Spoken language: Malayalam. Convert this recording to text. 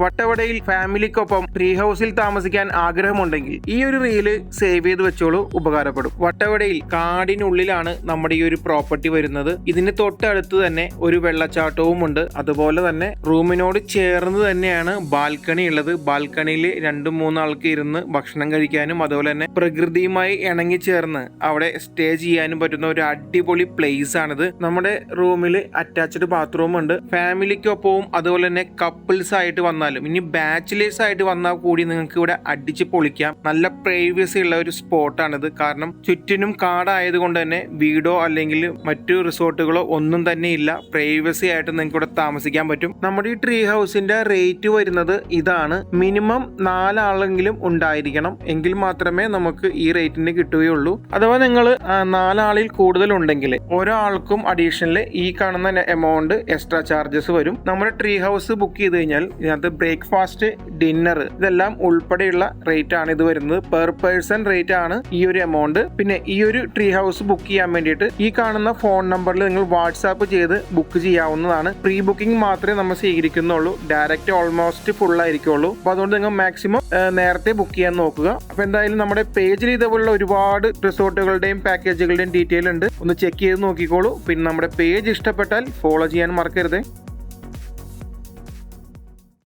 വട്ടവടയിൽ ഫാമിലിക്കൊപ്പം ട്രീ ഹൗസിൽ താമസിക്കാൻ ആഗ്രഹമുണ്ടെങ്കിൽ ഈ ഒരു റീൽ സേവ് ചെയ്ത് വെച്ചോളൂ ഉപകാരപ്പെടും. വട്ടവടയിൽ കാടിനുള്ളിലാണ് നമ്മുടെ ഈ ഒരു പ്രോപ്പർട്ടി വരുന്നത്. ഇതിന് തൊട്ടടുത്ത് തന്നെ ഒരു വെള്ളച്ചാട്ടവും ഉണ്ട്. അതുപോലെ തന്നെ റൂമിനോട് ചേർന്ന് തന്നെയാണ് ബാൽക്കണി ഉള്ളത്. ബാൽക്കണിയിൽ രണ്ടും മൂന്നാൾക്ക് ഇരുന്ന് ഭക്ഷണം കഴിക്കാനും അതുപോലെ തന്നെ പ്രകൃതിയുമായി ഇണങ്ങി ചേർന്ന് അവിടെ സ്റ്റേ ചെയ്യാനും പറ്റുന്ന ഒരു അടിപൊളി പ്ലേസ് ആണിത്. നമ്മുടെ റൂമിൽ അറ്റാച്ച്ഡ് ബാത്റൂം ഉണ്ട്. ഫാമിലിക്കൊപ്പവും അതുപോലെ തന്നെ കപ്പിൾസ് ആയിട്ട് വന്നാലും ഇനി ബാച്ചിലേഴ്സ് ആയിട്ട് വന്നാൽ കൂടി നിങ്ങൾക്ക് ഇവിടെ അടിച്ച് പൊളിക്കാം. നല്ല പ്രൈവസി ഉള്ള ഒരു സ്പോട്ടാണിത് കാരണം ചുറ്റിനും കാടായത് കൊണ്ട് തന്നെ വീടോ അല്ലെങ്കിൽ മറ്റു റിസോർട്ടുകളോ ഒന്നും തന്നെ ഇല്ല. പ്രൈവസി ആയിട്ട് നിങ്ങൾക്ക് ഇവിടെ താമസിക്കാൻ പറ്റും. നമ്മുടെ ഈ ട്രീ ഹൗസിന്റെ റേറ്റ് വരുന്നത് ഇതാണ്. മിനിമം നാലാളെങ്കിലും ഉണ്ടായിരിക്കണം. എങ്കിൽ മാത്രമേ നമുക്ക് ഈ റേറ്റിന് കിട്ടുകയുള്ളൂ. അഥവാ നിങ്ങൾ നാലാളിൽ കൂടുതൽ ഉണ്ടെങ്കിൽ ഒരാൾക്കും അഡീഷണൽ ഈ കാണുന്ന എമൗണ്ട് എക്സ്ട്രാ ചാർജസ് വരും. നമ്മുടെ ട്രീ ഹൗസ് ബുക്ക് ചെയ്ത് കഴിഞ്ഞാൽ ഇതിനകത്ത് ബ്രേക്ക്ഫാസ്റ്റ് ഡിന്നർ ഇതെല്ലാം ഉൾപ്പെടെയുള്ള റേറ്റ് ആണ് ഇത് വരുന്നത്. പെർ പേഴ്സൺ റേറ്റ് ആണ് ഈ ഒരു എമൗണ്ട് പിന്നെ ഈ ഒരു ട്രീ ഹൗസ് ബുക്ക് ചെയ്യാൻ വേണ്ടിയിട്ട് ഈ കാണുന്ന ഫോൺ നമ്പറിൽ നിങ്ങൾ വാട്സാപ്പ് ചെയ്ത് ബുക്ക് ചെയ്യാവുന്നതാണ്. പ്രീ ബുക്കിംഗ് മാത്രമേ നമ്മൾ സ്വീകരിക്കുന്നുള്ളൂ. ഡയറക്റ്റ് ഓൾമോസ്റ്റ് ഫുൾ ആയിരിക്കുള്ളൂ. അപ്പോൾ അതുകൊണ്ട് നിങ്ങൾ മാക്സിമം നേരത്തെ ബുക്ക് ചെയ്യാൻ നോക്കുക. അപ്പോൾ എന്തായാലും നമ്മുടെ പേജിൽ ഇതേപോലുള്ള ഒരുപാട് റിസോർട്ടുകളുടെയും പാക്കേജുകളുടെയും ഡീറ്റെയിൽ ഉണ്ട്. ഒന്ന് ചെക്ക് ചെയ്ത് നോക്കിക്കോളൂ. പിന്നെ നമ്മുടെ പേജ് ഇഷ്ടപ്പെട്ടാൽ ഫോളോ ചെയ്യാൻ മറക്കരുത്.